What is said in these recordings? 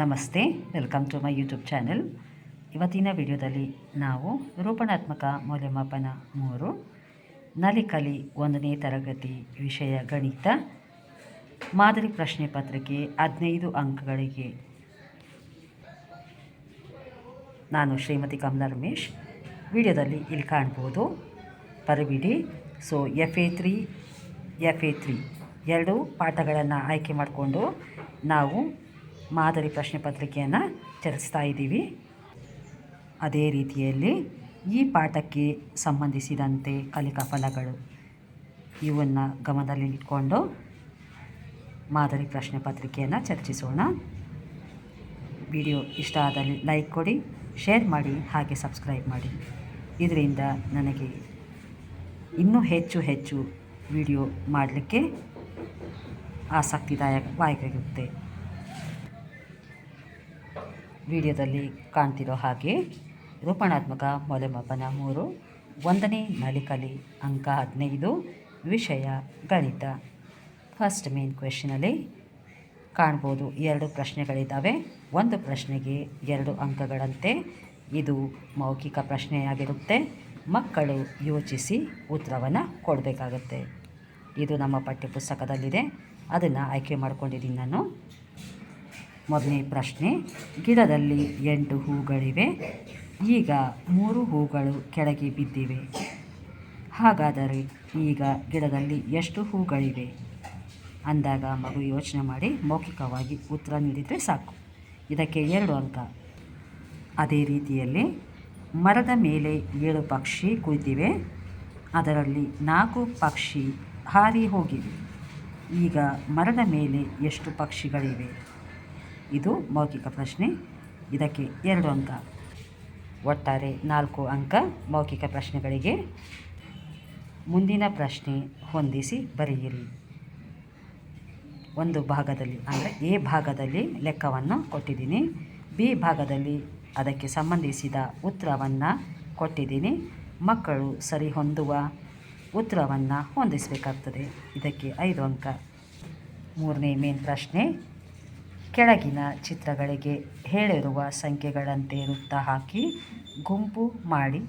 ನಮಸ್ತೆ, welcome to my YouTube channel. ಇವತ್ತಿನ ವಿಡಿಯೋದಲ್ಲಿ ನಾವು ರೂಪಣಾತ್ಮಕ ಮೌಲ್ಯಮಾಪನ ಮೂರು, ನಲಿಕಲಿ ಒಂದನೇ ತರಗತಿ ವಿಷಯ ಗಣಿತ, ಮಾದರಿ ಪ್ರಶ್ನೆ ಪತ್ರಿಕೆ ಹದಿನೈದು ಅಂಕಗಳಿಗೆ. ನಾನು ಶ್ರೀಮತಿ ಕಮಲಾ ರಮೇಶ್. ವಿಡಿಯೋದಲ್ಲಿ ಇಲ್ಲಿ ಕಾಣ್ಬೋದು. ಪರಬಿಡಿ so F A three F A three ಎರಡು ಪಾಠಗಳನ್ನು ಆಯ್ಕೆ ಮಾಡಿಕೊಂಡು ನಾವು ಮಾದರಿ ಪ್ರಶ್ನೆ ಪತ್ರಿಕೆಯನ್ನು ಚರ್ಚಿಸ್ತಾ ಇದ್ದೀವಿ. ಅದೇ ರೀತಿಯಲ್ಲಿ ಈ ಪಾಠಕ್ಕೆ ಸಂಬಂಧಿಸಿದಂತೆ ಕಲಿಕಾ ಫಲಗಳು ಇವನ್ನು ಗಮನದಲ್ಲಿಟ್ಕೊಂಡು ಮಾದರಿ ಪ್ರಶ್ನೆ ಪತ್ರಿಕೆಯನ್ನು ಚರ್ಚಿಸೋಣ. ವಿಡಿಯೋ ಇಷ್ಟ ಆದಲ್ಲಿ ಲೈಕ್ ಕೊಡಿ, ಶೇರ್ ಮಾಡಿ, ಹಾಗೆ ಸಬ್ಸ್ಕ್ರೈಬ್ ಮಾಡಿ. ಇದರಿಂದ ನನಗೆ ಇನ್ನೂ ಹೆಚ್ಚು ಹೆಚ್ಚು ವಿಡಿಯೋ ಮಾಡಲಿಕ್ಕೆ ಆಸಕ್ತಿದಾಯಕವಾಗಿರುತ್ತೆ. ವಿಡಿಯೋದಲ್ಲಿ ಕಾಣ್ತಿರೋ ಹಾಗೆ ರೂಪಣಾತ್ಮಕ ಮೌಲ್ಯಮಾಪನ ಮೂರು, ಒಂದನೇ ನಲಿಕಲಿ ಅಂಕ ಹದಿನೈದು, ವಿಷಯ ಗಣಿತ. ಫಸ್ಟ್ ಮೇನ್ ಕ್ವೆಶನಲ್ಲಿ ಕಾಣ್ಬೋದು ಎರಡು ಪ್ರಶ್ನೆಗಳಿದ್ದಾವೆ. ಒಂದು ಪ್ರಶ್ನೆಗೆ ಎರಡು ಅಂಕಗಳಂತೆ. ಇದು ಮೌಖಿಕ ಪ್ರಶ್ನೆಯಾಗಿರುತ್ತೆ. ಮಕ್ಕಳು ಯೋಚಿಸಿ ಉತ್ತರವನ್ನು ಕೊಡಬೇಕಾಗತ್ತೆ. ಇದು ನಮ್ಮ ಪಠ್ಯಪುಸ್ತಕದಲ್ಲಿದೆ. ಅದನ್ನು ಆಯ್ಕೆ ಮಾಡ್ಕೊಂಡಿದ್ದೀನಿ ನಾನು. ಮೊದಲನೇ ಪ್ರಶ್ನೆ, ಗಿಡದಲ್ಲಿ ಎಂಟು ಹೂಗಳಿವೆ, ಈಗ ಮೂರು ಹೂಗಳು ಕೆಳಗೆ ಬಿದ್ದಿವೆ. ಹಾಗಾದರೆ ಈಗ ಗಿಡದಲ್ಲಿ ಎಷ್ಟು ಹೂಗಳಿವೆ? ಅಂದಾಗ ಮಗು ಯೋಚನೆ ಮಾಡಿ ಮೌಖಿಕವಾಗಿ ಉತ್ತರ ನೀಡಿದರೆ ಸಾಕು. ಇದಕ್ಕೆ ಎರಡು ಅಂಕ ಅದೇ ರೀತಿಯಲ್ಲಿ ಮರದ ಮೇಲೆ ಏಳು ಪಕ್ಷಿ ಕುಳಿತಿವೆ, ಅದರಲ್ಲಿ ನಾಲ್ಕು ಪಕ್ಷಿ ಹಾರಿ ಹೋಗಿವೆ. ಈಗ ಮರದ ಮೇಲೆ ಎಷ್ಟು ಪಕ್ಷಿಗಳಿವೆ? ಇದು ಮೌಖಿಕ ಪ್ರಶ್ನೆ. ಇದಕ್ಕೆ ಎರಡು ಅಂಕ. ಒಟ್ಟಾರೆ ನಾಲ್ಕು ಅಂಕ ಮೌಖಿಕ ಪ್ರಶ್ನೆಗಳಿಗೆ. ಮುಂದಿನ ಪ್ರಶ್ನೆ ಹೊಂದಿಸಿ ಬರೆಯಿರಿ. ಒಂದು ಭಾಗದಲ್ಲಿ, ಅಂದರೆ ಎ ಭಾಗದಲ್ಲಿ ಲೆಕ್ಕವನ್ನು ಕೊಟ್ಟಿದ್ದೀನಿ. ಬಿ ಭಾಗದಲ್ಲಿ ಅದಕ್ಕೆ ಸಂಬಂಧಿಸಿದ ಉತ್ತರವನ್ನು ಕೊಟ್ಟಿದ್ದೀನಿ. ಮಕ್ಕಳು ಸರಿ ಹೊಂದುವ ಉತ್ತರವನ್ನು ಹೊಂದಿಸಬೇಕಾಗ್ತದೆ. ಇದಕ್ಕೆ ಐದು ಅಂಕ. ಮೂರನೇ ಮೇನ್ ಪ್ರಶ್ನೆ ಕೆಳಗಿನ ಚಿತ್ರಗಳಿಗೆ ಹೇಳಿರುವ ಸಂಖ್ಯೆಗಳಂತೆ ವೃತ್ತ ಹಾಕಿ ಗುಂಪು ಮಾಡಿ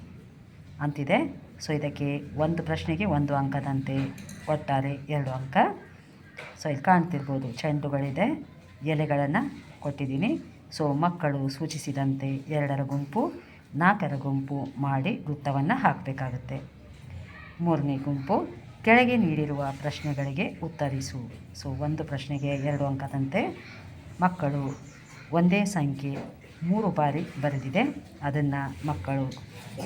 ಅಂತಿದೆ. ಸೊ ಇದಕ್ಕೆ ಒಂದು ಪ್ರಶ್ನೆಗೆ ಒಂದು ಅಂಕದಂತೆ ಒಟ್ಟಾರೆ ಎರಡು ಅಂಕ. ಸೊ ಇಲ್ಲಿ ಕಾಣ್ತಿರ್ಬೋದು ಚೆಂಡುಗಳಿದೆ, ಎಲೆಗಳನ್ನು ಕೊಟ್ಟಿದ್ದೀನಿ. ಸೊ ಮಕ್ಕಳು ಸೂಚಿಸಿದಂತೆ ಎರಡರ ಗುಂಪು, ನಾಲ್ಕರ ಗುಂಪು ಮಾಡಿ ವೃತ್ತವನ್ನು ಹಾಕಬೇಕಾಗುತ್ತೆ. ಮೂರನೇ ಗುಂಪು, ಕೆಳಗೆ ನೀಡಿರುವ ಪ್ರಶ್ನೆಗಳಿಗೆ ಉತ್ತರಿಸು. ಸೊ ಒಂದು ಪ್ರಶ್ನೆಗೆ ಎರಡು ಅಂಕದಂತೆ ಮಕ್ಕಳು ಒಂದೇ ಸಂಖ್ಯೆ ಮೂರು ಬಾರಿ ಬರೆದಿದೆ. ಅದನ್ನು ಮಕ್ಕಳು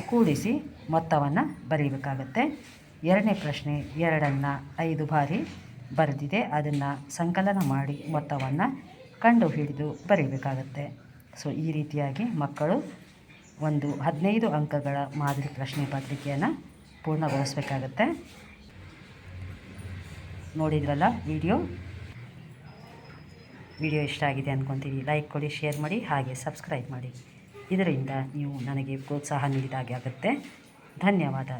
ಕೂಡಿಸಿ ಮೊತ್ತವನ್ನು ಬರೀಬೇಕಾಗತ್ತೆ. ಎರಡನೇ ಪ್ರಶ್ನೆ ಎರಡನ್ನು ಐದು ಬಾರಿ ಬರೆದಿದೆ. ಅದನ್ನು ಸಂಕಲನ ಮಾಡಿ ಮೊತ್ತವನ್ನು ಕಂಡುಹಿಡಿದು ಬರೀಬೇಕಾಗತ್ತೆ. ಸೊ ಈ ರೀತಿಯಾಗಿ ಮಕ್ಕಳು ಒಂದು ಹದಿನೈದು ಅಂಕಗಳ ಮಾದರಿ ಪ್ರಶ್ನೆ ಪತ್ರಿಕೆಯನ್ನು ಪೂರ್ಣಗೊಳಿಸಬೇಕಾಗತ್ತೆ. ನೋಡಿದ್ರಲ್ಲ ವಿಡಿಯೋ? ವಿಡಿಯೋ ಇಷ್ಟ ಆಗಿದೆ ಅಂದ್ಕೊತೀನಿ ಲೈಕ್ ಕೊಡಿ ಶೇರ್ ಮಾಡಿ, ಹಾಗೆ ಸಬ್ಸ್ಕ್ರೈಬ್ ಮಾಡಿ. ಇದರಿಂದ ನೀವು ನನಗೆ ಪ್ರೋತ್ಸಾಹ ನೀಡಿದಾಗೆ ಆಗುತ್ತೆ. ಧನ್ಯವಾದ.